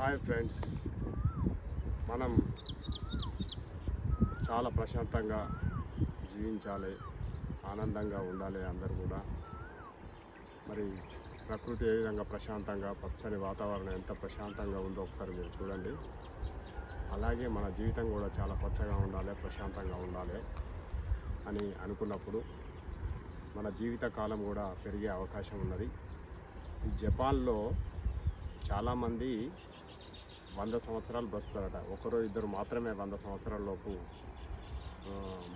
Hi friends. మనం చాలా ప్రశాంతంగా జీవించాలి ఆనందంగా ఉండాలి అందరూ కూడా. మరి ప్రకృతి ఏ విధంగా ప్రశాంతంగా పచ్చని వాతావరణం ఎంత ప్రశాంతంగా ఉందో ఒకసారి మీరు చూడండి. అలాగే మన జీవితం కూడా చాలా పచ్చగా ఉండాలి ప్రశాంతంగా ఉండాలి అని అనుకున్నప్పుడు మన జీవిత కాలం కూడా పెరిగే అవకాశం ఉన్నది. జపాన్లో చాలామంది వంద సంవత్సరాలు బ్రతుకుతారట. ఒకరో ఇద్దరు మాత్రమే వంద సంవత్సరాల లోపు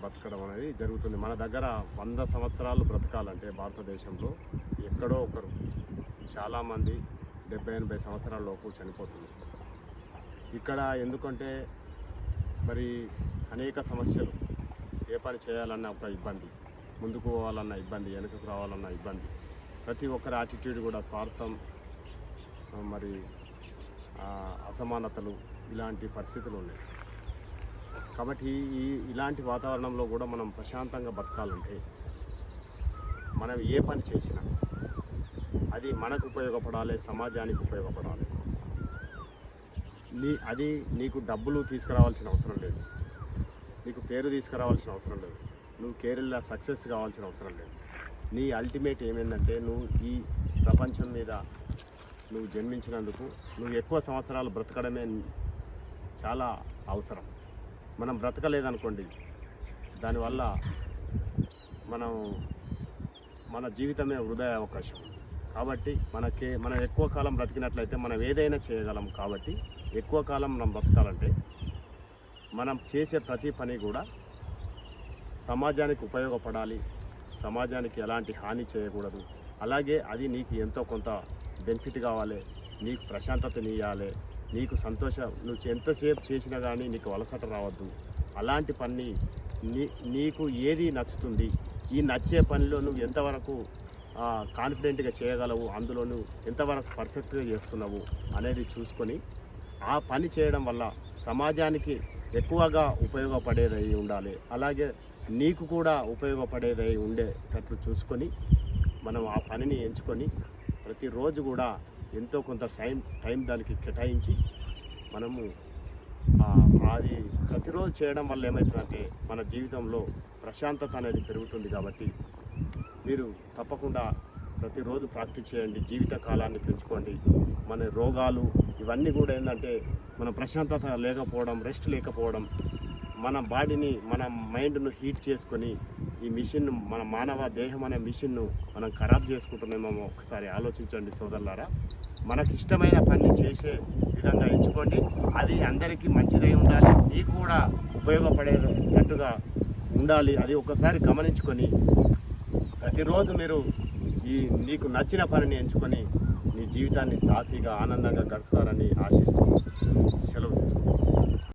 బతకడం అనేది జరుగుతుంది. మన దగ్గర వంద సంవత్సరాలు బ్రతకాలంటే భారతదేశంలో ఎక్కడో ఒకరు చాలామంది డెబ్బై ఎనభై సంవత్సరాల లోపు చనిపోతుంది. ఇక్కడ ఎందుకంటే మరి అనేక సమస్యలు. ఏ పని చేయాలన్న ఒక ఇబ్బంది ముందుకు పోవాలన్న ఇబ్బంది వెనుకకు రావాలన్న ఇబ్బంది. ప్రతి ఒక్కరి యాటిట్యూడ్ కూడా స్వార్థం మరి అసమానతలు ఇలాంటి పరిస్థితులు ఉన్నాయి. కాబట్టి ఈ ఇలాంటి వాతావరణంలో కూడా మనం ప్రశాంతంగా బతకాలంటే మనం ఏ పని చేసినా అది మనకు ఉపయోగపడాలి సమాజానికి ఉపయోగపడాలి. నీ అది నీకు డబ్బులు తీసుకురావాల్సిన అవసరం లేదు. నీకు పేరు తీసుకురావాల్సిన అవసరం లేదు. నువ్వు కేరళ సక్సెస్ కావాల్సిన అవసరం లేదు. నీ అల్టిమేట్ ఏమైందంటే నువ్వు ఈ ప్రపంచం మీద నువ్వు జన్మించినందుకు నువ్వు ఎక్కువ సంవత్సరాలు బ్రతకడమే చాలా అవసరం. మనం బ్రతకలేదనుకోండి దానివల్ల మనం మన జీవితమే వృధా అవకాశం. కాబట్టి మనకే మనం ఎక్కువ కాలం బ్రతికినట్లయితే మనం ఏదైనా చేయగలం కాబట్టి ఎక్కువ కాలం మనం బ్రతకాలంటే మనం చేసే ప్రతి పని కూడా సమాజానికి ఉపయోగపడాలి. సమాజానికి ఎలాంటి హాని చేయకూడదు. అలాగే అది నీకు ఎంతో కొంత బెనిఫిట్ కావాలి నీకు ప్రశాంతతనియాలి నీకు సంతోషం నువ్వు ఎంతసేపు చేసినా కానీ నీకు వలసట రావద్దు. అలాంటి పని నీ నీకు ఏది నచ్చుతుంది ఈ నచ్చే పనిలో నువ్వు ఎంతవరకు కాన్ఫిడెంట్గా చేయగలవు అందులో నువ్వు ఎంతవరకు పర్ఫెక్ట్గా చేస్తున్నావు అనేది చూసుకొని ఆ పని చేయడం వల్ల సమాజానికి ఎక్కువగా ఉపయోగపడేదై ఉండాలి. అలాగే నీకు కూడా ఉపయోగపడేదై ఉండేటట్లు చూసుకొని మనం ఆ పనిని ఎంచుకొని ప్రతిరోజు కూడా ఎంతో కొంత టైం టైం దానికి కేటాయించి మనము అది ప్రతిరోజు చేయడం వల్ల ఏమవుతుందంటే మన జీవితంలో ప్రశాంతత అనేది పెరుగుతుంది కాబట్టి మీరు తప్పకుండా ప్రతిరోజు ప్రాక్టీస్ చేయండి జీవిత కాలాన్ని పెంచుకోండి. మన రోగాలు ఇవన్నీ కూడా ఏంటంటే మన ప్రశాంతత లేకపోవడం రెస్ట్ లేకపోవడం మన బాడీని మన మైండ్ను హీట్ చేసుకొని ఈ మిషన్ మన మానవ దేహం అనే మిషన్ను మనం ఖరాబ్ చేసుకుంటున్నామేమో ఒకసారి ఆలోచించండి సోదరులారా. మనకి ఇష్టమైన పని చేసే విధంగా ఎంచుకోండి. అది అందరికీ మంచిదై ఉండాలి. నీకు కూడా ఉపయోగపడేటట్టుగా ఉండాలి. అది ఒకసారి గమనించుకొని ప్రతిరోజు మీరు ఈ నీకు నచ్చిన పనిని ఎంచుకొని నీ జీవితాన్ని సాఫీగా ఆనందంగా గడుపుతారని ఆశిస్తూ సెలవు తీసుకుంటాను